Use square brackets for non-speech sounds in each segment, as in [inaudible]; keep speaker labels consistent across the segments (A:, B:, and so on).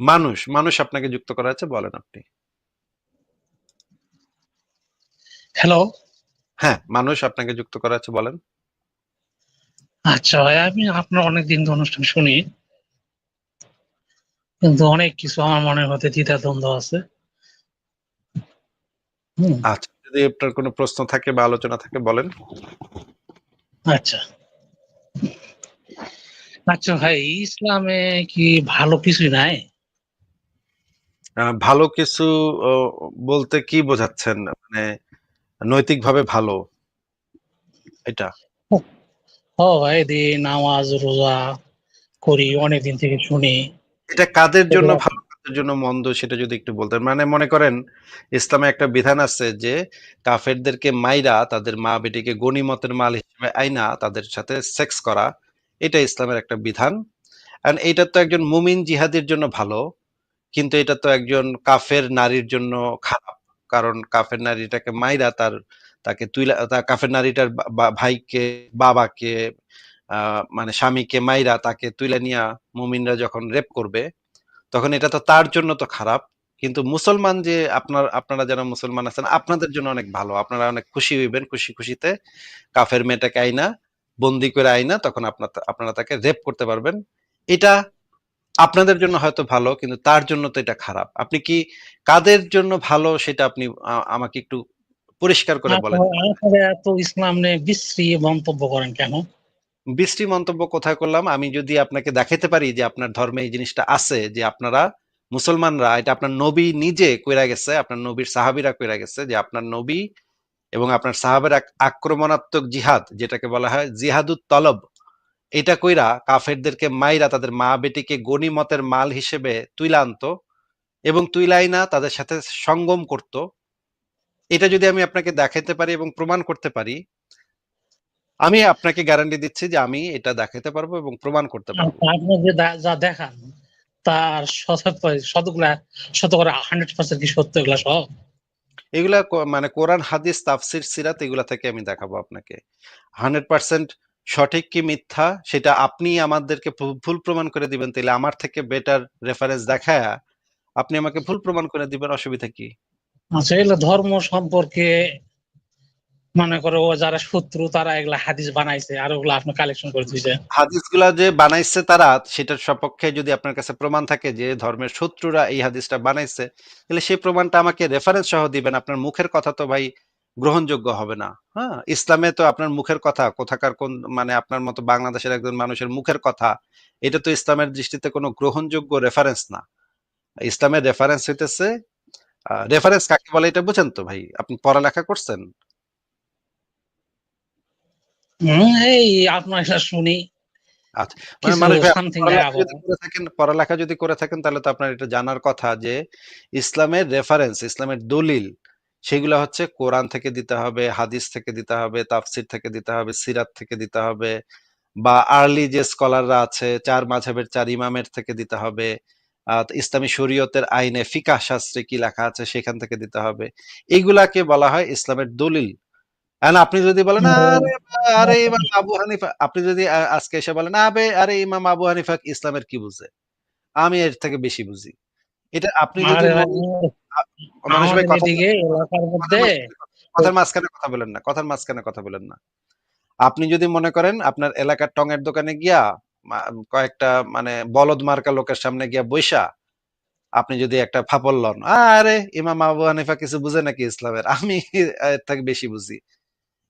A: মানুষ, মানুষ আপনাকে যুক্ত করা আছে বলেন আপনি।
B: হ্যালো?
A: হ্যাঁ, মানুষ আপনাকে যুক্ত করা আছে বলেন।
B: আচ্ছা আমি আপনার অনেকদিন ধরে অনুষ্ঠান শুনি। কিন্তু অনেক কিছু আমার মনে মনের মধ্যে দ্বিধাদ্বন্দ্ব আছে।
A: আচ্ছা, যদি আপনার কোনো প্রশ্ন থাকে বা আলোচনা থাকে বলেন।
B: আচ্ছা। আচ্ছা ভাই ইসলামে কি ভালো কিছুই নাই?
A: ভালো কিছু বলতে কি বোঝাচ্ছেন? মানে নৈতিকভাবে ভালো? এটা?
B: ও ও ভাই দি নামাজ, রোজা করি অনেকদিন থেকে শুনি।
A: এটা কাদের জন্য
B: এগুলা
A: ভালো, কাদের জন্য মন্দ সেটা যদি একটু বলতেন। মানে মনে করেন ইসলামে একটা বিধান আছে যে কাফেরদেরকে মাইরা তাদের মা-বেটিকে গনিমতের মাল হিসেবে আইনা তাদের সাথে সেক্স করা। এটা ইসলামের একটা বিধান। অ্যান্ড এইটা তো একজন মুমিন জিহাদির জন্য ভালো। কিন্তু এটা তো একজন কাফের নারীর জন্য খারাপ। কারণ কাফের নারীটাকে মাইরা তার তাকে তুইলা কাফের নারীটার ভাইকে, বাবাকে মানে স্বামীকে মাইরা তাকে তুইলা নিয়া মুমিনরা যখন রেপ করবে, তখন এটা তো তার জন্য তো খারাপ। কিন্তু মুসলমান যে আপনার আপনারা যারা মুসলমান আছেন আপনাদের জন্য অনেক ভালো। আপনারা অনেক খুশি হইবেন। খুশি, খুশিতে কাফের মেয়েটাকে আইনা, বন্দি করে আইনা তখন আপনা আপনারা তাকে রেপ করতে পারবেন। এটা আপনাদের জন্য হয়তো ভালো কিন্তু তার জন্য তো এটা খারাপ। আপনি কি কাদের জন্য ভালো সেটা আপনি আমাকে একটু পরিষ্কার করে বলেন।
B: আপনারা আপনারা এত ইসলাম নিয়ে বিশ্রী মন্তব্য করেন কেন?
A: বিশ্রী মন্তব্য কোথায় করলাম? আমি যদি আপনাকে দেখাতে পারি যে আপনার ধর্মে এই জিনিসটা আছে যে আপনারা মুসলমানরা এটা আপনার নবী নিজে কইরা গেছে, আপনার নবীর সাহাবীরা কইরা গেছে যে আপনার নবী এবং আপনার সাহাবের আক আক্রমণাত্মক জিহাদ যেটাকে বলা হয় জিহাদুত তলব। এটা কইরা কাফেরদেরকে মাইরা তাদের মা-বেটিকে গনিমতের মাল হিসেবে তুইলা আনতো এবং তুইলা আইনা তাদের সাথে সঙ্গম করত। এটা যদি আমি আপনাকে দেখাইতে পারি এবং প্রমাণ করতে পারি আমি আপনাকে গ্যারান্টি দিচ্ছি যে আমি এটা দেখাতে পারব এবং প্রমাণ করতে পারব।
B: আচ্ছা আপনি যে যা দেখান তার শতগুলা শতকরা 100% কি সত্য এগুলা সব?
A: এগুলা মানে কোরআন, হাদিস, তাফসির, সিরাত এগুলা থেকে আমি দেখাবো আপনাকে। 100% সঠিক কি মিথ্যা সেটা আপনি আমাদেরকে ভুল প্রমাণ করে দিবেন। তাইলে আমার থেকে বেটার রেফারেন্স দেখায়া আপনি আমাকে ভুল প্রমাণ করে দিবেন অসুবিধা কি?
B: আচ্ছা এগুলা ধর্ম সম্পর্কে মনে করো ও যারা শত্রু তারা এগুলা হাদিস বানাইছে আর ওগুলা আপনি কালেকশন করে দিছেন।
A: হাদিসগুলা যে বানাইছে তারা সেটার সপক্ষে যদি আপনার কাছে প্রমাণ থাকে যে ধর্মের শত্রুরা এই হাদিসটা বানাইছে, তাহলে সেই প্রমাণটা আমাকে রেফারেন্স সহ দিবেন। আপনার মুখের কথা তো ভাই গ্রহণযোগ্য হবে না। হ্যাঁ? ইসলামে তো আপনার মুখের কথা কোথাকার কোন মানে আপনার মতো বাংলাদেশের একজন মানুষের মুখের কথা, এটা তো ইসলামের দৃষ্টিতে কোনো গ্রহণযোগ্য রেফারেন্স না। ইসলামের রেফারেন্স হইতেছে রেফারেন্স কাকে বলে এটা বুঝেন তো ভাই? আপনি পড়ালেখা করছেন?
B: এই আপনার শুনি।
A: আচ্ছা। মানে পড়ালেখা যদি করে থাকেন তাহলে তো আপনার এটা জানার কথা যে ইসলামের রেফারেন্স, ইসলামের দলিল সেগুলা হচ্ছে কোরআন থেকে দিতে হবে, হাদিস থেকে দিতে হবে, তাফসির থেকে দিতে হবে, সিরাত থেকে দিতে হবে বা আর্লি যে স্কলাররা আছে ৪ মাযহাবের ৪ ইমামের থেকে দিতে হবে। ইসলামী শরীয়তের আইনে ফিকাহ শাস্ত্রে কি লেখা আছে সেখান থেকে দিতে হবে। এগুলাকে বলা হয় ইসলামের দলিল। আপনি যদি বলেন, "আরে বা আরে ইমাম আবু হানিফা" আপনি যদি আজকে এসে বলেন, "আবে আরে ইমাম আবু হানিফা ইসলামের কি বুঝে? আমি এর থেকে বেশি বুঝি।" এটা আপনি যদি মানুষ ভাই কথা কথার মাঝখানে কথা বলেন না। কথার মাঝখানে কথা বলেন না। আপনি যদি মনে করেন আপনার এলাকার টঙের দোকানে গিয়া কয়েকটা মানে বলদ মার্কা লোকের সামনে গিয়া বইসা আপনি যদি একটা ফাপড় লন, "আরে ইমাম আবু হানিফা কিছু বুঝে নাকি ইসলামের? আমি এর থেকে বেশি বুঝি।"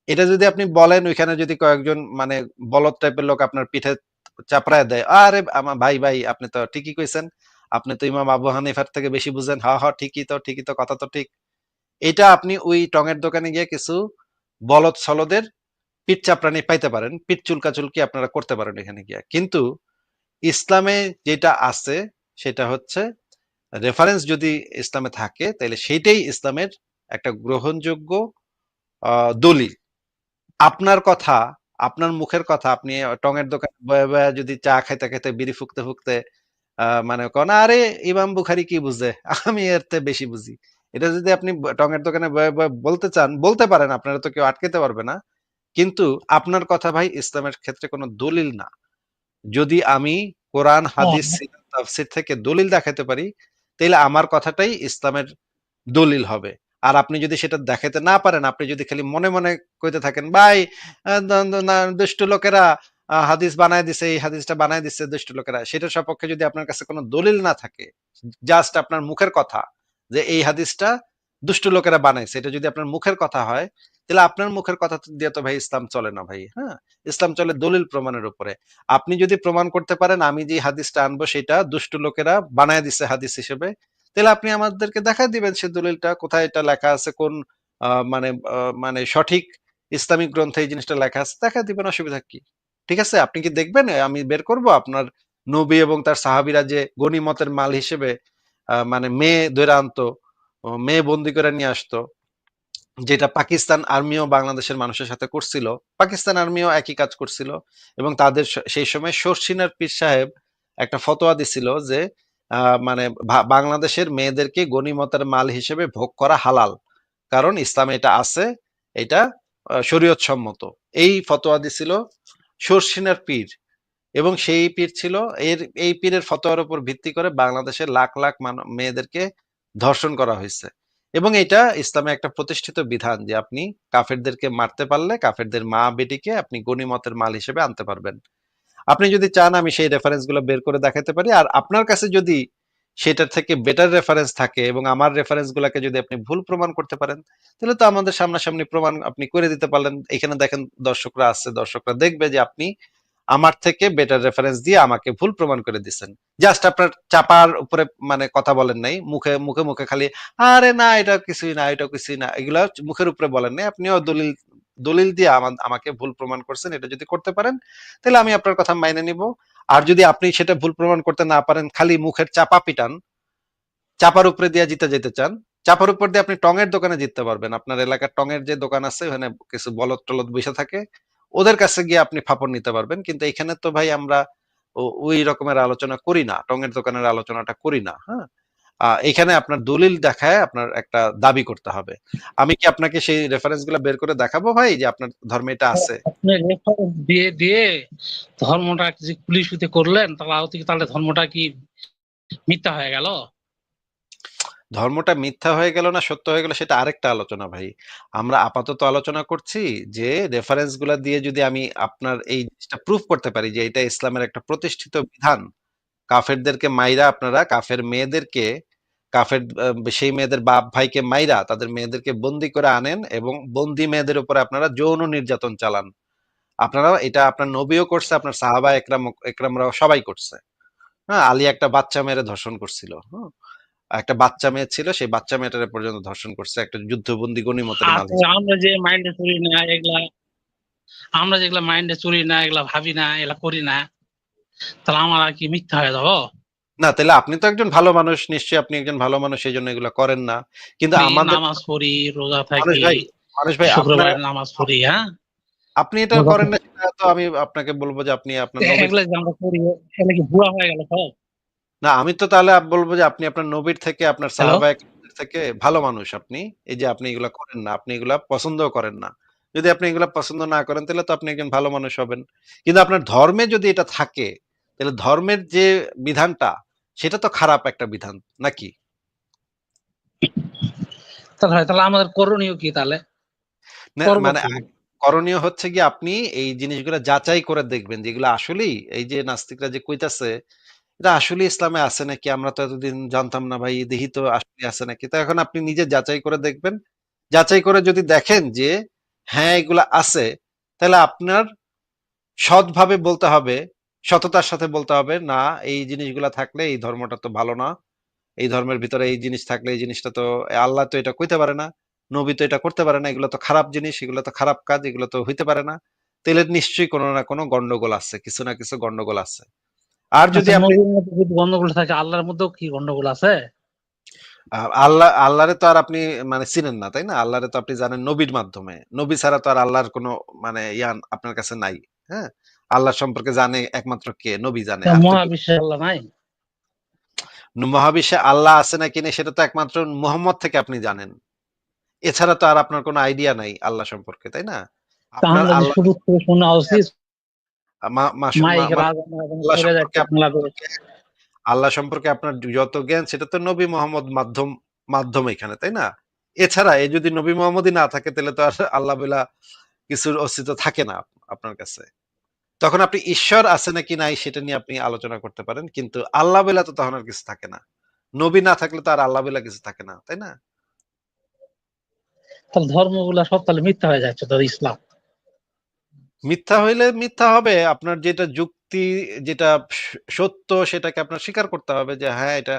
A: এটা যদি আপনি বলেন ওইখানে যদি কয়েকজন মানে বলদ টাইপের লোক আপনার পিঠে চাপড়ায় দেয়, "আরে আমা ভাই, ভাই আপনি তো ঠিকই কইছেন। আপনি তো ইমাম আবু হানিফার থেকে বেশি বুঝেন। হা হা ঠিকই তো, ঠিকই তো, কথা তো ঠিক।" এটা আপনি ওই টঙের দোকানে গিয়ে কিছু বলদ সলদের পিঠ চাপড়ানি পাইতে পারেন। পিঠ চুলকাচুলকি আপনারা করতে পারেন এখানে গিয়া। কিন্তু ইসলামে যেটা আছে সেটা হচ্ছে রেফারেন্স যদি ইসলামে থাকে তাহলে সেইটাই ইসলামের একটা গ্রহণযোগ্য দলিল। আপনার কথা, আপনার মুখের কথা আপনি টঙের দোকানে যদি চা খাইতে, খাইতে বিড়ি ফুঁকতে, ফুঁকতে মানে কন, "আরে ইমাম বুখারি কি বুঝে? [laughs] আমি এর থেকে বেশি বুঝি।" এটা যদি আপনি টঙের দোকানে বলতে চান, বলতে পারেন। আপনারা তো কেউ আটকাইতে পারবে না। কিন্তু আপনার কথা ভাই ইসলামের ক্ষেত্রে কোনো দলিল না। যদি আমি কোরআন, হাদিস। সিরাত, তাফসীর থেকে দলিল দেখাতে পারি, তাহলে আমার কথাটাই ইসলামের দলিল হবে। আর আপনি যদি সেটা দেখাইতে না পারেন, আপনি যদি খালি মনে, মনে কইতে থাকেন, "ভাই দুষ্ট লোকেরা হাদিস বানায় দিছে, এই হাদিসটা বানায় দিছে দুষ্ট লোকেরা।" সেটার সপক্ষে যদি আপনার কাছে কোনো দলিল না থাকে, জাস্ট আপনার মুখের কথা যে এই হাদিসটা দুষ্ট লোকেরা বানাইছে, এটা যদি আপনার মুখের কথা হয়, তাহলে আপনার মুখের কথা দিয়ে তো ভাই ইসলাম চলে না ভাই, হ্যাঁ? ইসলাম চলে দলিল প্রমাণের উপরে। আপনি যদি প্রমাণ করতে পারেন আমি যে হাদিসটা আনব সেটা দুষ্ট লোকেরা বানায় দিছে হাদিস হিসেবে, তাহলে আপনি আমাদেরকে দেখায় দিবেন সে দলিলটা কোথায় এটা লেখা আছে, কোন মানে মানে সঠিক ইসলামিক গ্রন্থে এই জিনিসটা লেখা আছে, দেখায় দিবেন অসুবিধা কি? ঠিক আছে? আপনি কি দেখবেন আমি বের করব আপনার নবী এবং তার সাহাবীরা যে গনিমতের মাল হিসেবে মানে মেয়ে ধইরা আনতো, মেয়ে বন্দী করে নিয়ে আসতো। যেটা পাকিস্তান আর্মিও বাংলাদেশের মানুষের সাথে করছিল। পাকিস্তান আর্মিও একই কাজ করছিল এবং তাদের সেই সময় শর্ষিনার পীর সাহেব একটা ফতোয়া দিছিল যে মানে বাংলাদেশের মেয়েদেরকে গনিমতের মাল হিসেবে ভোগ করা হালাল। কারণ ইসলামে এটা আছে, এটা আ শরীয়ত সম্মত। এই ফতোয়া দিছিল শর্ষিনার পীর এবং সেই পীর ছিল এর এই পীরের ফতোয়ার উপর ভিত্তি করে বাংলাদেশের লাখ, লাখ মেয়েদেরকে ধর্ষণ করা হয়েছে এবং এটা ইসলামে একটা প্রতিষ্ঠিত বিধান যে আপনি কাফেরদেরকে মারতে পারলে কাফেরদের মা-বেটিকে আপনি গনিমতের মাল হিসেবে আনতে পারবেন। আপনি যদি চান আমি সেই রেফারেন্সগুলো বের করে দেখাতে পারি। আর আপনার কাছে যদি সেটার থেকে বেটার রেফারেন্স থাকে এবং আমার রেফারেন্স গুলাকে যদি আপনি ভুল প্রমাণ করতে পারেন, তাহলে তো আমাদের সামনাসামনি প্রমাণ আপনি করে দিতে পারলেন। এখানে দেখেন দর্শকরা আছে, দর্শকরা দেখবে যে আপনি আমার থেকে বেটার রেফারেন্স দিয়ে আমাকে ভুল প্রমাণ করে দিচ্ছেন জাস্ট আপনার চাপার উপরে মানে কথা বলেন নাই। মুখে, মুখে, মুখে খালি আরে না এটা কিছুই না, এটা কিছুই না। এগুলা মুখের উপরে বলেন নাই। আপনিও দলিল দলিল দিয়ে আমাকে ভুল প্রমাণ করছেন। এটা যদি করতে পারেন, তাহলে আমি আপনার কথা মাইনে নিব। আর যদি আপনি সেটা ভুল প্রমাণ করতে না পারেন, খালি মুখের চাপা পিটান, চাপার উপরে দিয়ে জিতে যেতে চান, চাপার উপর দিয়ে আপনি টঙের দোকানে জিততে পারবেন। আপনার এলাকার টঙের যে দোকান আছে ওখানে কিছু বলদ-টলদ বসে থাকে। ওদের কাছে গিয়ে আপনি ফাপড় নিতে পারবেন। কিন্তু এখানে তো ভাই আমরা ওই রকমের আলোচনা করি না। টঙের দোকানের আলোচনাটা করি না, হ্যাঁ? এখানে আপনার দলিল দেখায় আপনার একটা দাবি করতে হবে। আমি কি আপনাকে সেই রেফারেন্সগুলা বের করে দেখাবো ভাই যে আপনার ধর্মে এটা আছে?
B: দিয়ে, দিয়ে ধর্মটা যে কুলিশুতি করলেন তাহলে তাহলে ধর্মটা কি মিথ্যা হয়ে গেল?
A: ধর্মটা মিথ্যা হয়ে গেল না সত্য হয়ে গেল সেটা আরেকটা আলোচনা ভাই। আমরা আপাতত আলোচনা করছি যে রেফারেন্সগুলা দিয়ে যদি আমি আপনার এই জিনিসটা প্রুফ করতে পারি যে এটা ইসলামের একটা প্রতিষ্ঠিত বিধান। কাফেরদেরকে মাইরা আপনারা কাফের মেয়েদেরকে কাফের সেই মেয়েদের বাপ ভাইকে মাইরা তাদের মেয়েদেরকে বন্দী করে আনেন এবং বন্দী মেয়েদের উপরে আপনারা যৌন নির্যাতন চালান। আপনারা এটা আপনার নবীও করছে, আপনার সাহাবা একরাম একরামরাও সবাই করছে। হ্যাঁ? আলী একটা বাচ্চা মেয়েরে ধর্ষণ করছিল। হুম? একটা বাচ্চা মেয়ে ছিল সেই বাচ্চা মেয়েটারে পর্যন্ত ধর্ষণ করছে একটা যুদ্ধবন্দী গনিমতের মাল
B: আচ্ছা আমরা যে মাইন্ডে চুরি না এগুলা আমরা যেগুলা মাইন্ডে চলি না, এগুলা ভাবি না, এগুলা করি না, তাহলে আমার আর কি মিথ্যা হয়ে যাব?
A: না তাইলে আপনি তো একজন ভালো মানুষ। নিশ্চয়ই আপনি একজন ভালো মানুষ সেজন্য এগুলা করেন না। কিন্তু
B: আমি
A: আমাদের
B: নামাজ পড়ি, রোজা
A: মানুষ
B: থাকি,
A: ভাই, মানুষ ভাই আপনার
B: নামাজ পড়ি, হ্যাঁ?
A: আপনি এটা করেন না সেটা তো আমি আপনাকে বলব যে আপনি আপনার নবীর
B: এগুলা আমরা করি এগুলা কি ভুয়া হয়ে গেল সব?
A: না আমি তো তাহলে বলব যে আপনি আপনার নবীর থেকে আপনার? সাহাবা থেকে ভালো মানুষ আপনি। এই যে আপনি এগুলা করেন না। আপনি এগুলা পছন্দ করেন না। যদি আপনি এগুলা পছন্দ না করেন তাহলে তো আপনি একজন ভালো মানুষ হবেন। কিন্তু আপনার ধর্মে যদি এটা থাকে, তাহলে ধর্মের যে বিধানটা সেটা তো খারাপ একটা বিধান, নাকি?
B: তাহলে তাহলে আমাদের করণীয় কি তাহলে?
A: মানে করণীয় হচ্ছে কি আপনি এই জিনিসগুলা যাচাই করে দেখবেন যে এগুলা আসলেই এই যে নাস্তিকরা যে কইতাছে, এটা আসলেই ইসলামে আছে নাকি? আমরা তো এতদিন জানতাম না ভাই। দেখি তো আসলেই আছে নাকি? তো এখন আপনি নিজে যাচাই করে দেখবেন। যাচাই করে যদি দেখেন যে হ্যাঁ, এগুলা আছে, তাহলে আপনার সৎভাবে বলতে হবে, সততার সাথে বলতে হবে, না এই জিনিসগুলা থাকলে এই ধর্মটা তো ভালো না। এই ধর্মের ভিতরে এই জিনিস থাকলে এই জিনিসটা তো আল্লাহ তো এটা কইতে পারে না। নবী তো এটা করতে পারে না। এগুলো তো খারাপ জিনিস, এগুলো তো খারাপ কাজ, এগুলো তো হইতে পারে না। তাইলে নিশ্চয়ই কোন না কোন গন্ডগোল আছে। কিছু না কিছু গন্ডগোল আছে। আর যদি
B: আচ্ছা গন্ডগোল থাকে আল্লাহর মধ্যেও কি গন্ডগোল আছে?
A: আল্লাহ আল্লাহরে তো আর আপনি মানে চিনেন না, তাই না? আল্লাহরে তো আপনি জানেন নবীর মাধ্যমে। নবী ছাড়া তো আর আল্লাহর কোনো মানে ইয়ান আপনার কাছে নাই। হ্যাঁ? আল্লাহ সম্পর্কে জানে একমাত্র কে? নবী জানে।
B: মহাবিশ্বে আল্লাহ নাই?
A: মহাবিশ্বে আল্লাহ আছে নাকি সেটা তো একমাত্র মুহাম্মদ থেকে আপনি জানেন। এছাড়া তো আর আপনার কোন আইডিয়া নাই আল্লাহ সম্পর্কে, তাই না? আল্লাহ সম্পর্কে আপনার যত জ্ঞান সেটা তো নবী মোহাম্মদ মাধ্যম মাধ্যম এখানে তাই না এছাড়া এই যদি নবী মোহাম্মদই না থাকে তাহলে তো আর আল্লাহ বেলা কিছুর অস্তিত্ব থাকে না আপনার কাছে তখন আপনি ঈশ্বর আছে নাকি নাই সেটা নিয়ে আপনি আলোচনা করতে পারেন কিন্তু আল্লাহ বেলা তো তখন আর কিছু থাকে না। নবী না থাকলে তো আর আল্লাহ বেলা কিছু থাকে না তাই না?
B: তাহলে ধর্মগুলা সব তাহলে মিথ্যা হয়ে যাচ্ছে ইসলাম।
A: মিথ্যা হইলে মিথ্যা হবে আপনার যেটা যুক্তি যেটা সত্য সেটাকে আপনার স্বীকার করতে হবে যে হ্যাঁ এটা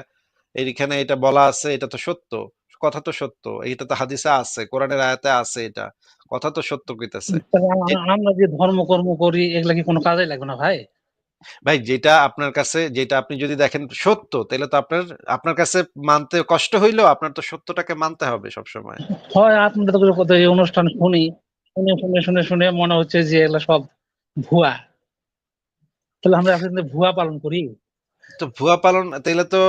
A: এইখানে এটা বলা আছে এটা তো সত্য। কথা তো সত্য। এটা তো হাদিসে আছে কোরআনের আয়াতে আছে এটা। কথা তো সত্য কইতেছে।
B: আমরা যে ধর্ম কর্ম করি এগুলা কি কোনো কাজে লাগবে না ভাই?
A: ভাই যেটা আপনার কাছে যেটা আপনি যদি দেখেন সত্য তাহলে তো আপনার আপনার কাছে মানতে কষ্ট হইলেও আপনার তো সত্যটাকে মানতে হবে সবসময়।
B: হয় আপনাদের তো কত এই অনুষ্ঠান শুনি শুনে শুনে শুনে শুনে মনে হচ্ছে যে এগুলা সব ভুয়া। তাহলে আমরা আসলে ভুয়া পালন করি?
A: তো ভুয়া পালন তাইলে তো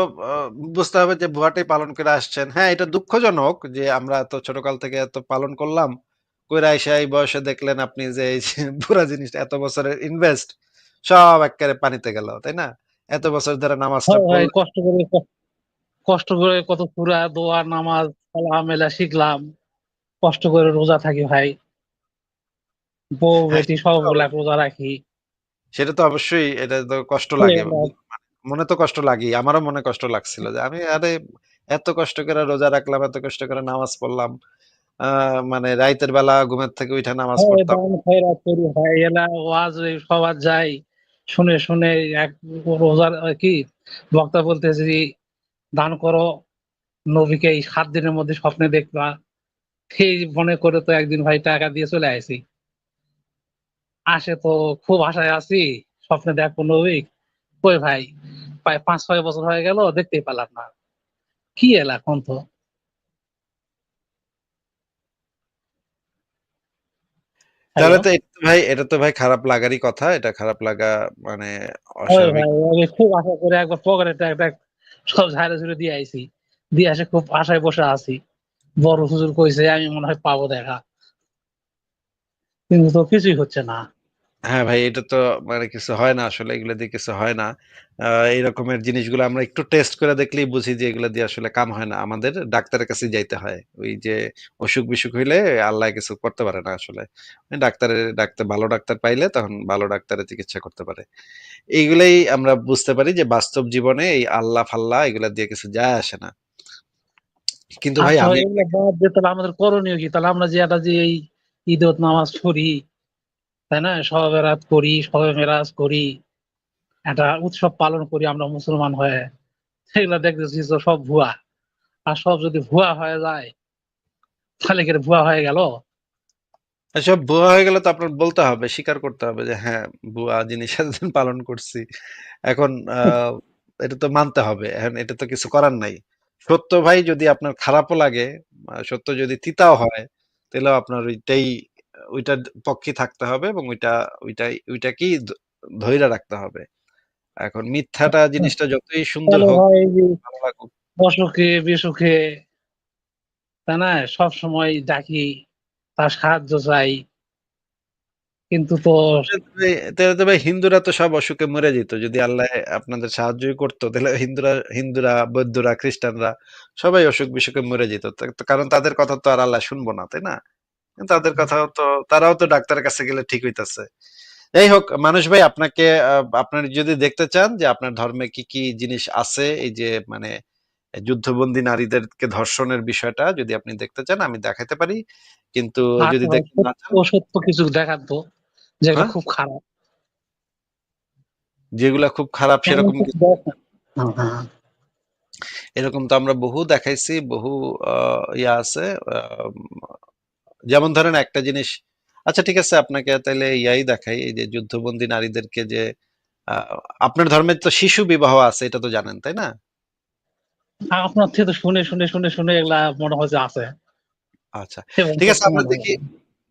A: বুঝতে হবে যে ভুয়াটাই পালন করে আসছেন। হ্যাঁ এটা দুঃখজনক যে আমরা এত ছোটকাল থেকে এত পালন করলাম কইরা এসে এই বয়সে দেখলেন আপনি যে এই যে [laughs] পুরা জিনিসটা এত বছরের ইনভেস্ট সব একেবারে পানিতে গেল তাই না? এত বছর ধরে নামাজটা
B: হয় কষ্ট করে কষ্ট করে কত পুরা দোয়া নামাজ এলা শিখলাম কষ্ট করে রোজা থাকি ভাই। বউ
A: হ্যাঁ,
B: বেটি সবগুলা রোজা রাখি।
A: সেটা তো অবশ্যই এটা তো কষ্ট লাগে
B: এবার
A: মনে তো কষ্ট লাগে আমারও মনে কষ্ট লাগছিল যে আমি আরে এত কষ্ট করে রোজা রাখলাম এত কষ্ট করে নামাজ পড়লাম। আহ মানে রাইতের বেলা ঘুমের থেকে উঠে নামাজ
B: হয়
A: পড়তাম।
B: দান খয়রাত করি ভাই এলা ওয়াজ সবার যাই। শুনে শুনে এক রোজার কি বক্তা বলতেছে যে দান করো নবীকে এই সাত দিনের মধ্যে স্বপ্নে দেখবা। সেই মনে করে তো একদিন ভাই টাকা দিয়ে চলে আসি আসে তো খুব আশায় আছি স্বপ্নে দেখব নবী। কই ভাই? প্রায় পাঁচ ছয় বছর হয়ে গেল দেখতেই পেলাম না। কি এলা এখন তো
A: তাহলে তো ভাই এটা তো ভাই খারাপ লাগারই কথা এটা খারাপ লাগা মানে
B: খুব আশা করে একবার পকেটে একটা সব ঝাড়ে ঝুড়ে দিয়ে আইছি। দিয়ে আসে খুব আশায় বসে আছি। বড় হুজুর কইছে আমি মনে হয় পাবো দেখা। কিন্তু তো কিছুই হচ্ছে না।
A: হ্যাঁ ভাই এটা তো মানে কিছু হয় না আসলে এগুলো দিয়ে কিছু হয় না। আহ, এই রকমের জিনিসগুলো আমরা একটু টেস্ট করে দেখলেই বুঝি যে এগুলো দিয়ে আসলে কাম হয় না। আমাদের ডাক্তারের কাছে যাইতে হয়। ওই যে অসুখ বিসুখ হইলে আল্লাহ কিছু করতে পারে না আসলে। ডাক্তারের ডাক্তার ভালো ডাক্তার পাইলে তখন ভালো ডাক্তারের চিকিৎসা করতে পারে। এইগুলাই আমরা বুঝতে পারি যে বাস্তব জীবনে এই আল্লাহ ফাল্লাহ এগুলা দিয়ে কিছু যায় আসে না। কিন্তু ভাই
B: আচ্ছা
A: আমি
B: এগুলো বাদ দিয়ে তাহলে আমাদের করণীয় কি? তাহলে আমরা যে একটা যে এই ঈদত নামাজ পড়ি তাই না? সবে রাত করি সবে মেরাজ করি একটা উৎসব পালন করি আমরা মুসলমান হয়ে। সেগুলো দেখতেছি তো সব ভুয়া। আর সব যদি ভুয়া হয়ে যায় তাহলে কি ভুয়া হয়ে গেল?
A: সব ভুয়া হয়ে গেলে তো আপনার বলতে হবে স্বীকার করতে হবে যে হ্যাঁ ভুয়া জিনিস এতদিন পালন করছি। এখন আহ [laughs] এটা তো মানতে হবে। এখন এটা তো কিছু করার নাই। সত্য ভাই যদি আপনার খারাপও লাগে সত্য যদি তিতাও হয় তাহলে আপনার ওইটাই ওইটার পক্ষে থাকতে হবে এবং ওইটা ওইটাই ওইটাকেই ধ- ধইরা রাখতে হবে। এখন মিথ্যাটা জিনিসটা যতই সুন্দর হোক
B: অসুখে বিসুখে তাই না সব সময় ডাকি তার সাহায্য চাই। কিন্তু তো
A: তাহলে তো ভাই হিন্দুরা তো সব অসুখে মরে যেত। যদি আল্লাহ আপনাদের সাহায্যই করতো তাহলে হিন্দুরা হিন্দুরা বৌদ্ধরা খ্রিস্টানরা সবাই অসুখ বিসুখে মরে যেত। কারণ তাদের কথা তো আর আল্লাহ শুনব না তাই না? তাদের কথাও তো তারাও তো ডাক্তারের কাছে গেলে ঠিক হইতাছে যাই হোক মানুষ ভাই আপনাকে আপনার যদি দেখতে চান যে আপনার ধর্মে কি কি জিনিস আছে এই যে মানে যুদ্ধবন্দী নারীদেরকে ধর্ষণের বিষয়টা যদি আপনি দেখতে চান আমি দেখাতে পারি কিন্তু যদি দেখতে না চান
B: সত্য সত্য কিছু দেখান তো যেগুলো
A: হ্যাঁ?
B: খুব খারাপ
A: যেগুলা খুব খারাপ সেরকম
B: কিছু দেখান। হ্যাঁ, হ্যাঁ।
A: এরকম তো আমরা বহু দেখাইছি বহু আহ, ইয়া আছে আহ, যেমন ধরেন একটা জিনিস আচ্ছা ঠিক আছে আপনাকে তাহলে ইয়াই দেখাই এই যে যুদ্ধবন্দী নারীদেরকে যে আপনার ধর্মের তো শিশু বিবাহ আছে এটা তো জানেন তাই না?
B: আপনার থেকে তো শুনে শুনে শুনে শুনে এগুলা মনে হয় যে আছে।
A: আচ্ছা ঠিক আছে আমরা দেখি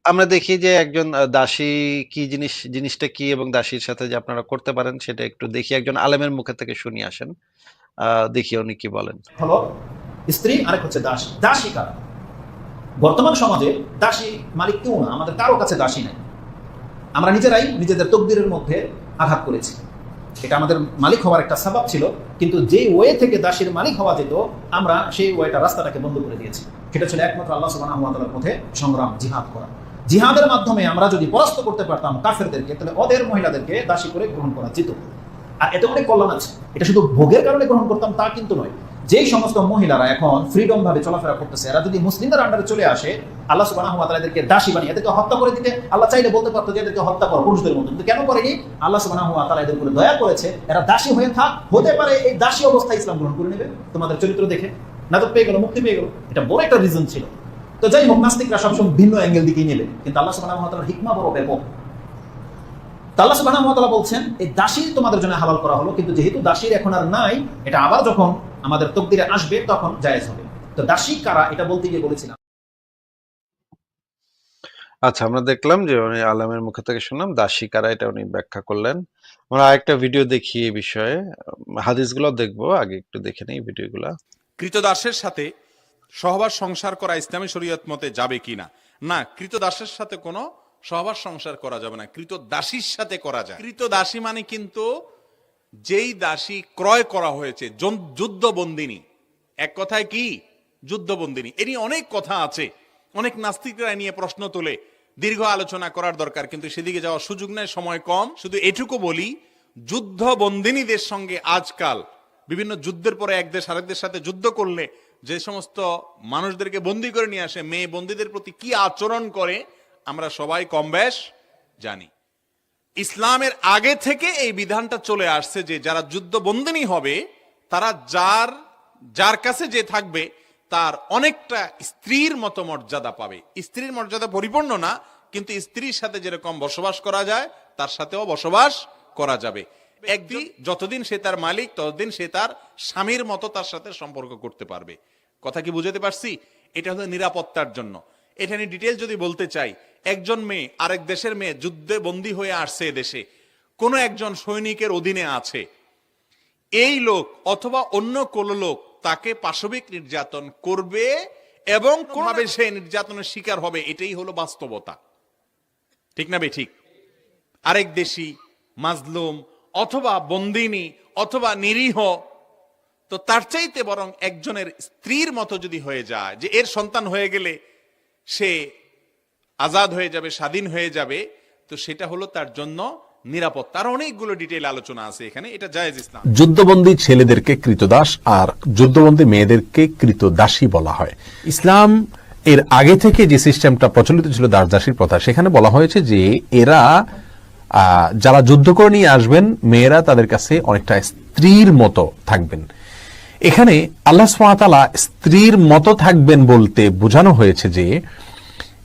A: আমরা দেখি যে একজন দাসী কি জিনিস জিনিসটা কি এবং দাসীর সাথে যে আপনারা করতে পারেন সেটা একটু দেখি একজন আলেমের মুখে থেকে শুনি আসেন। আহ দেখি উনি কি বলেন।
C: হলো স্ত্রী আরেক হচ্ছে দাসী। দাসী কারা? বর্তমান সমাজে দাসী মালিক কেউ না, আমাদের কারও কাছে দাসী নাই। আমরা নিজেরাই নিজেদের তকদিরের মধ্যে আঘাত করেছি। এটা আমাদের মালিক হওয়ার একটা স্বভাব ছিল, কিন্তু যেই ওয়ে থেকে দাসীর মালিক হওয়া যেত, আমরা সেই ওয়েটা রাস্তাটাকে বন্ধ করে দিয়েছি। সেটা ছিল একমাত্র আল্লাহ তাআলার পথে সংগ্রাম, জিহাদ করা। জিহাদের মাধ্যমে আমরা যদি পরাস্ত করতে পারতাম কাফেরদেরকে, তাহলে ওদের মহিলাদেরকে দাসী করে গ্রহণ করা যেত। আর এতে অনেক কল্যাণ আছে। এটা শুধু ভোগের কারণে গ্রহণ করতাম তা কিন্তু নয় যেই সমস্ত মহিলারা এখন ফ্রিডম ভাবে চলাফেরা করতেছে, এরা যদি মুসলিমদের আন্ডারে চলে আসে, আল্লাহ ওয়া এদেরকে দাসী বানিয়ে এদেরকে হত্যা করে দিতে, আল্লাহ চাইলে বলতে পারতো যে এদেরকে হত্যা করো পুরুষদের মতো, কিন্তু কেন করেনি? আল্লাহ ওয়া তাআলা এদের উপরে দয়া করেছে, এরা দাসী হয়ে থাক, হতে পারে এই দাসী অবস্থায় ইসলাম গ্রহণ করে নেবে। তোমাদের চরিত্র দেখে না তো পেয়ে গেল, মুক্তি পেয়ে গেল। এটা বড় একটা রিজন ছিল। তো যাই হোক, নাস্তিকরা সবসময় ভিন্ন অ্যাঙ্গেল দিকেই নেবে, কিন্তু আল্লাহ ওয়া হিকমা বড় ব্যাপক। আল্লাহ ওয়া বলছেন, এই দাসী তোমাদের জন্য হালাল করা হলো, কিন্তু যেহেতু দাসীর এখন আর নাই, এটা আবার যখন আমাদের তকদিরে আসবে তখন জায়েজ হবে। তো দাসী কারা এটা বলতে গিয়ে বলেছিলাম।
A: আচ্ছা আমরা দেখলাম যে উনি আলমের মুখ থেকে শুনলাম দাসী কারা এটা উনি ব্যাখ্যা করলেন। আমরা আরেকটা ভিডিও দেখি এই বিষয়ে। হাদিসগুলো দেখব আগে একটু দেখে নেই ভিডিওগুলো।
D: কৃতদাসের সাথে সহবাস সংসার করা ইসলামী শরীয়ত মতে যাবে কিনা না কৃতদাসের সাথে কোনো সহবাস সংসার করা যাবে না কৃতদাসীর সাথে করা যায়। কৃতদাসী মানে কিন্তু যেই দাসী ক্রয় করা হয়েছে যুদ্ধবন্দিনী। এক কথায় কি? যুদ্ধবন্দিনী। এ নিয়ে অনেক কথা আছে। অনেক নাস্তিকরা নিয়ে প্রশ্ন তোলে। দীর্ঘ আলোচনা করার দরকার, কিন্তু সেদিকে যাওয়ার সুযোগ নেই, সময় কম। শুধু এটুকু বলি, যুদ্ধবন্দিনীদের সঙ্গে আজকাল বিভিন্ন যুদ্ধের পরে এক দেশ আরেক দেশের সাথে যুদ্ধ করলে যে সমস্ত মানুষদেরকে বন্দি করে নিয়ে আসে, মেয়ে বন্দীদের প্রতি কি আচরণ করে, আমরা সবাই কম বেশ জানি। ইসলামের আগে থেকে এই বিধানটা চলে আসছে যে যারা যুদ্ধ বন্দিনী হবে, তারা যার যার কাছে যে থাকবে, তার অনেকটা স্ত্রীর মতো মর্যাদা পাবে। স্ত্রীর মর্যাদা পরিপূর্ণ না, কিন্তু স্ত্রীর সাথে যেরকম বসবাস করা যায়, তার সাথেও বসবাস করা যাবে। একদিন যতদিন সে তার মালিক, ততদিন সে তার স্বামীর মতো তার সাথে সম্পর্ক করতে পারবে। কথা কি বুঝতে পারছি? এটা হলো নিরাপত্তার জন্য। এটা নিয়ে ডিটেল যদি বলতে চাই, একজন মেয়ে আরেক দেশের মেয়ে যুদ্ধে বন্দী হয়ে আসছে দেশে, কোনো একজন সৈনিকের অধীনে আছে। এই লোক অথবা অন্য কোন লোক তাকে পাশবিক নির্যাতন করবে এবং কোনোভাবে সে নির্যাতনের শিকার হবে, এটাই হলো বাস্তবতা। ঠিক না বে ঠিক? আরেক দেশি, মাজলুম, অথবা বন্দিনী, অথবা নিরীহ, তো তার চাইতে বরং একজনের স্ত্রীর মতো যদি হয়ে যায়, যে এর সন্তান হয়ে গেলে সে আজাদ হয়ে যাবে, স্বাধীন হয়ে যাবে, তো সেটা হলো তার জন্য নিরাপত্তা। আর অনেকগুলো ডিটেল আলোচনা আছে এখানে, এটা জায়েজ ইসলাম।
E: যুদ্ধবন্দী ছেলেদেরকে কৃতদাস আর যুদ্ধবন্দী মেয়েদেরকে কৃতদাসী বলা হয়। ইসলাম এর আগে থেকে যে সিস্টেমটা প্রচলিত ছিল দাসদাসীর প্রথা, সেখানে বলা হয়েছে যে এরা যারা যুদ্ধ করে নিয়ে আসবেন, মেয়েরা তাদের কাছে অনেকটা স্ত্রীর মতো থাকবেন। এখানে আল্লাহ সুবহানাহু স্ত্রীর মতো থাকবেন বলতে বোঝানো হয়েছে যে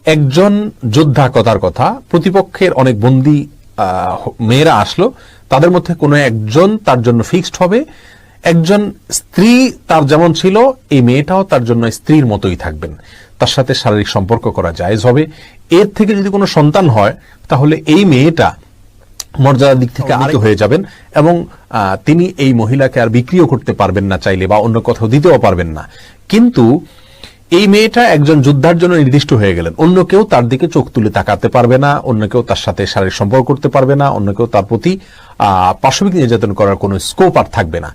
E: একজন যোদ্ধা কথার কথা, প্রতিপক্ষের অনেক বন্দী মেয়েরা আসলো, তাদের মধ্যে কোনো একজন তার জন্য ফিক্সড হবে, একজন স্ত্রী তার যেমন ছিল, এই মেয়েটাও তার জন্য স্ত্রীর মতোই থাকবেন। তার সাথে শারীরিক সম্পর্ক করা জায়েজ হবে। এর থেকে যদি কোনো সন্তান হয়, তাহলে এই মেয়েটা মর্যাদার দিক থেকে আরেক হয়ে যাবেন এবং তিনি এই মহিলাকে আর বিক্রিও করতে পারবেন না চাইলে বা অন্য কোথাও দিতেও পারবেন না। কিন্তু এই মেয়েটা একজন যোদ্ধার জন্য নির্দিষ্ট হয়ে গেলেন। অন্য কেউ তার দিকে চোখ তুলে তাকাতে পারবে না অন্য কেউ তার সাথে শারীরিক সম্পর্ক করতে পারবে না অন্য কেউ তার প্রতি আহ, পাশবিক নির্যাতন করার কোনো স্কোপ আর থাকবে না।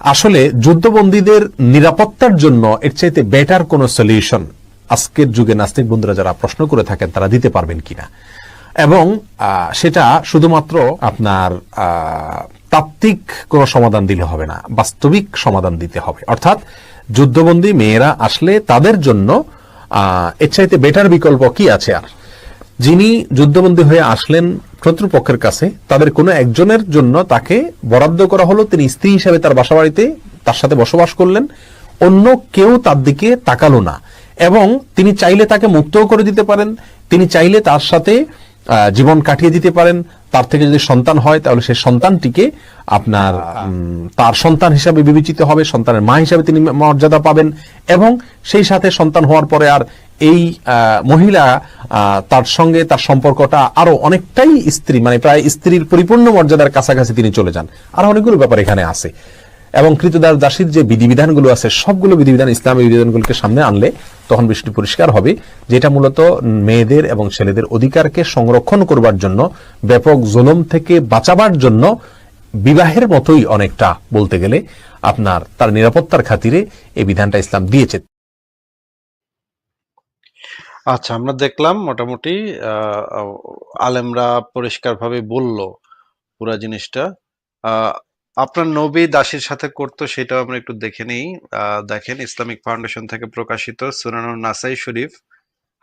E: আসলে যুদ্ধবন্দীদের নিরাপত্তার জন্য এর চাইতে বেটার কোনো সলিউশন আজকের যুগে নাস্তিক বন্ধুরা যারা প্রশ্ন করে থাকেন তারা দিতে পারবেন কিনা? এবং সেটা শুধুমাত্র আপনার তাত্ত্বিক কোনো সমাধান দিলে হবে না, বাস্তবিক সমাধান দিতে হবে। অর্থাৎ যুদ্ধবন্দী মেয়েরা আসলে তাদের জন্য এর চাইতে বেটার বিকল্প কি আছে আর? যিনি যুদ্ধবন্দী হয়ে আসলেন শত্রুপক্ষের কাছে, তাদের কোনো একজনের জন্য তাকে বরাদ্দ করা হলো, তিনি স্ত্রী হিসেবে তার বাসাবাড়িতে তার সাথে বসবাস করলেন, অন্য কেউ তার দিকে তাকালো না। এবং তিনি চাইলে তাকে মুক্তও করে দিতে পারেন, তিনি চাইলে তার সাথে জীবন কাটিয়ে দিতে পারেন তার থেকে যদি সন্তান হয় তাহলে সেই সন্তানটিকে আপনার তার সন্তান হিসাবে বিবেচিত হবে সন্তানের মা হিসাবে তিনি মর্যাদা পাবেন এবং সেই সাথে সন্তান হওয়ার পরে আর এই আহ, মহিলা আহ, তার সঙ্গে তার সম্পর্কটা আরও অনেকটাই স্ত্রী মানে প্রায় স্ত্রীর পরিপূর্ণ মর্যাদার কাছাকাছি তিনি চলে যান। আর অনেকগুলো ব্যাপার এখানে আছে। এবং কৃতদাস দাসীর যে বিধিবিধানগুলো আছে, সবগুলো বিধিবিধান, ইসলামী বিধিবিধানগুলোকে সামনে আনলে তখন বিষয়টি পরিষ্কার হবে, যেটা মূলত মেয়েদের এবং ছেলেদের অধিকারকে সংরক্ষণ করবার জন্য, ব্যাপক জুলুম থেকে বাঁচাবার জন্য বিবাহের মতোই অনেকটা বলতে গেলে আপনার তার নিরাপত্তার খাতিরে এই বিধানটা ইসলাম দিয়েছে।
A: আচ্ছা আমরা দেখলাম মোটামুটি আলেমরা পরিষ্কারভাবে বলল পুরা জিনিসটা। আপনার নবী দাসীর সাথে করতো সেটাও আমরা একটু দেখে নিই। দেখেন ইসলামিক ফাউন্ডেশন থেকে প্রকাশিত সুনানুর নাসাই শরীফ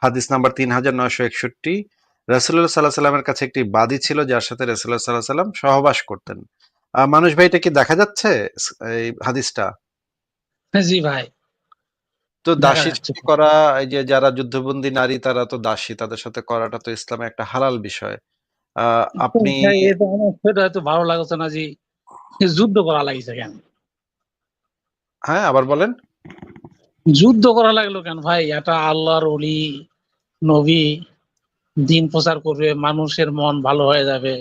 A: হাদিস নাম্বার তিন হাজার নয়শো একষট্টি। রাসুল্লাহ সাল্লাহ সাল্লামের কাছে একটি বাদী ছিল যার সাথে রাসুল্লাহ সাল্লাহ সাল্লাম সহবাস করতেন। মানুষ ভাই এটা কি দেখা যাচ্ছে এই হাদিসটা?
B: জি ভাই।
A: তো দাসী করা এই যে যারা যুদ্ধবন্দী নারী তারা তো দাসী তাদের সাথে করাটা তো ইসলামে একটা হালাল বিষয়। আহ, আপনি
B: ভালো লাগছে না যে যুদ্ধ করা লাগিছে কেন?
A: হ্যাঁ আবার বলেন।
B: যুদ্ধ করা লাগল কেন ভাই? এটা আল্লাহর অলি নবী দিন প্রচার করবে মানুষের মন ভালো হয়ে যাবে।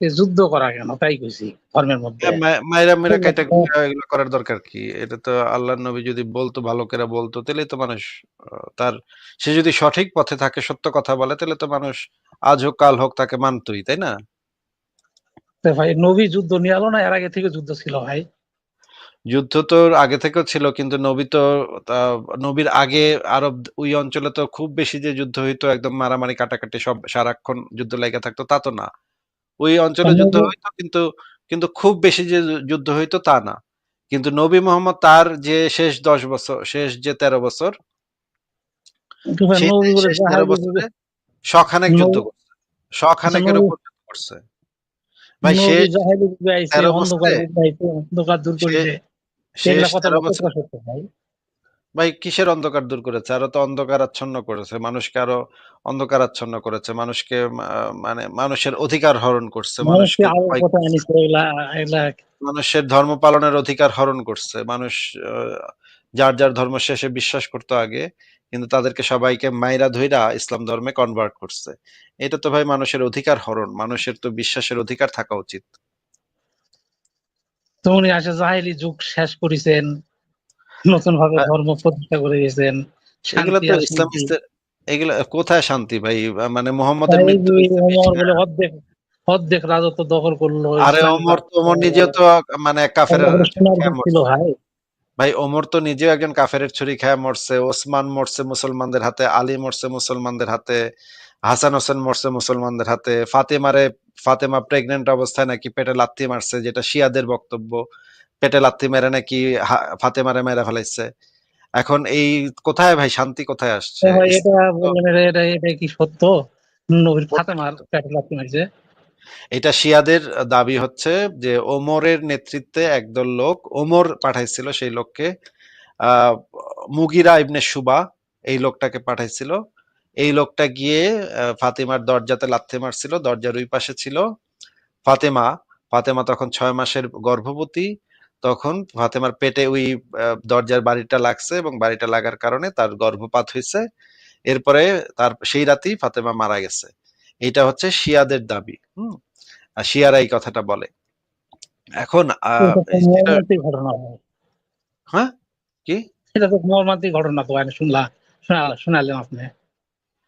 B: যুদ্ধ করা কেন? তাই কইছি ধর্মের মধ্যে।
A: মায়েরা মেয়েরা কেটে এগুলো করার দরকার কি? এটা তো আল্লাহর নবী যদি বলতো ভালো করে বলতো তাহলে তো মানুষ তার সে যদি সঠিক পথে থাকে সত্য কথা বলে তাহলে তো মানুষ আজ হোক কাল হোক তাকে মানতোই তাই না?
B: ভাই নবী যুদ্ধ নিয়ে আলো না? এর আগে থেকে যুদ্ধ ছিল ভাই।
A: যুদ্ধ তো আগে থেকেও ছিল কিন্তু নবী তো নবীর আগে আরব ওই অঞ্চলে তো খুব বেশি যে যুদ্ধ হইতো একদম মারামারি কাটাকাটি সব সারাক্ষণ যুদ্ধ লেগে থাকতো তা তো না। ওই অঞ্চলে যুদ্ধ হইতো কিন্তু কিন্তু খুব বেশি যে যুদ্ধ হইতো তা না। কিন্তু নবী মোহাম্মদ তার যে শেষ দশ বছর শেষ যে তেরো বছর শখানেক যুদ্ধ করছে। শখানেকের উপর যুদ্ধ করছে। ভাই তেরো
B: অন্ধকার দূর ভাই।
A: কিসের অন্ধকার দূর করেছে? আরও তো অন্ধকার আচ্ছন্ন করেছে মানুষকে আরও অন্ধকার আচ্ছন্ন করেছে মানুষকে মানে মানুষের অধিকার হরণ করছে মানুষের ধর্ম পালনের অধিকার হরণ করছে মানুষ যার যার ধর্ম শেষে বিশ্বাস করতো আগে কিন্তু তাদেরকে সবাইকে মাইরা ধইরা ইসলাম ধর্মে কনভার্ট করছে এটা তো ভাই মানুষের অধিকার হরণ মানুষের তো বিশ্বাসের অধিকার থাকা উচিত
B: তো উনি আসে জাহেলি যুগ শেষ করেছেন নতুন ভাবে
A: হ্যাঁ।
B: ধর্ম প্রতিষ্ঠা করে গেছেন
A: এগুলো তো এগুলো কোথায় শান্তি ভাই মানে মোহাম্মদের মৃত্যু।
B: অর্ধেক অর্ধেক রাজত্ব দখল করল
A: আরে ওমর তো
B: রাষ্ট্র।
A: নিজেও তো মানে কাফের
B: ছিল ভাই
A: ভাই ওমর তো নিজেও একজন কাফেরের ছুরি খেয়ে মরছে ওসমান মরছে মুসলমানদের হাতে আলী মরছে মুসলমানদের হাতে হাসান হোসেন মরছে মুসলমানদের হাতে ফাতেমারে ফাতেমা প্রেগনেন্ট অবস্থায় নাকি পেটে লাথি মারছে যেটা শিয়াদের বক্তব্য পেটে লাথি মেরে নাকি ফাতেমারে মেরে ফেলাইছে। এখন এই কোথায় ভাই শান্তি কোথায় আসছে?
B: এটা কি সত্য? নবীর ফাতেমার পেটে লাথি মারছে।
A: এটা শিয়াদের দাবি হচ্ছে যে ওমরের নেতৃত্বে একদল লোক, ওমর পাঠাইছিল সেই লোককে মুগিরা ইবনে সুবা এই লোকটাকে পাঠাইছিল। এই লোকটা গিয়ে ফাতেমার দরজাতে লাথি মারছিল, দরজার ওই পাশে ছিল ফাতেমা। ফাতেমা তখন ছয় মাসের গর্ভবতী। তখন ফাতেমার পেটে ওই দরজার বাড়িটা লাগছে এবং বাড়িটা লাগার কারণে তার গর্ভপাত হয়েছে এরপরে তার, সেই রাতেই ফাতেমা মারা গেছে। এটা হচ্ছে শিয়াদের দাবি হুম? শিয়ারা এই কথাটা বলে। এখন
B: ঘটনা
A: হ্যাঁ? কি?
B: এটা তো মর্মান্তিক ঘটনা তো আমি শোনালেন আপনি।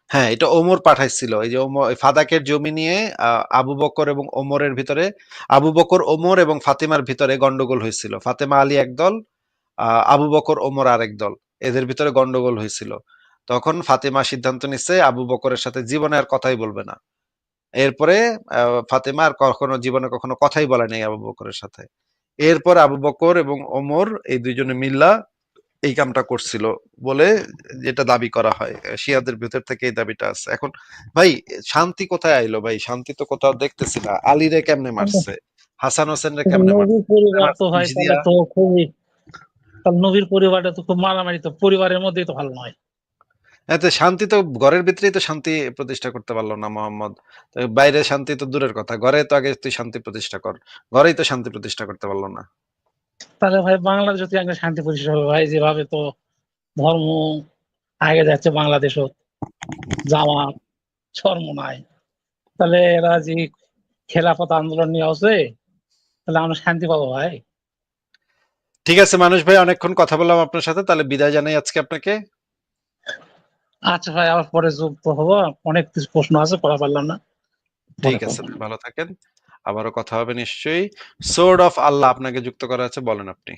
A: হ্যাঁ এটা ওমর পাঠাইছিল। এই যে ওমর ফাদাকের জমি নিয়ে আহ, আবু বকর এবং ওমরের ভিতরে আবু বকর ওমর এবং ফাতেমার ভিতরে গন্ডগোল হয়েছিল। ফাতেমা আলী একদল আহ, আবু বকর ওমর আরেক দল। এদের ভিতরে গন্ডগোল হয়েছিল। তখন ফাতেমা সিদ্ধান্ত নিচ্ছে আবু বকরের সাথে জীবনে আর কথাই বলবে না। এরপরে ফাতেমা আর কখনো জীবনে কখনো কথাই বলে নাই আবু বকরের সাথে। এরপর আবু বকর এবং ওমর এই দুইজনে মিল্লা এই কামটা করছিল বলে যেটা দাবি করা হয়। শিয়াদের ভেতর থেকে এই দাবিটা আছে। এখন ভাই শান্তি কোথায় আইলো ভাই? শান্তি তো কোথাও দেখতেছি না। আলীরে কেমনে মারছে? হাসান হোসেন রে কেমনে মারছে?
B: নবীর পরিবারটা তো খুব মারামারি তো পরিবারের মধ্যেই তো ভালো নয়।
A: এতে শান্তি তো ঘরের ভিতরেই তো শান্তি প্রতিষ্ঠা করতে পারল না মোহাম্মদ। তো বাইরে শান্তি তো দূরের কথা ঘরে তো আগে তুই শান্তি প্রতিষ্ঠা কর ঘরেই তো শান্তি প্রতিষ্ঠা করতে পারল না।
B: তাহলে ভাই বাংলাদেশ যদি একটা শান্তি প্রতিষ্ঠা হবে ভাই যেভাবে তো ধর্ম আগে যাচ্ছে বাংলাদেশও জামাত ধর্ম নাই। তাহলে এরা যে খেলাফত আন্দোলন নিয়ে আসে তাহলে আমরা শান্তি পাবো ভাই।
A: ঠিক আছে মানুষ ভাই অনেকক্ষণ কথা বললাম আপনার সাথে তাহলে বিদায় জানাই আজকে আপনাকে।
B: আচ্ছা ভাই আবার পরে যুক্ত হব। অনেক কিছু প্রশ্ন আছে করা পারলাম না।
A: ঠিক আছে। ভালো থাকেন। আবারও কথা হবে নিশ্চয়ই। সোর্ড অফ আল্লাহ আপনাকে যুক্ত করা আছে বলেন আপনি।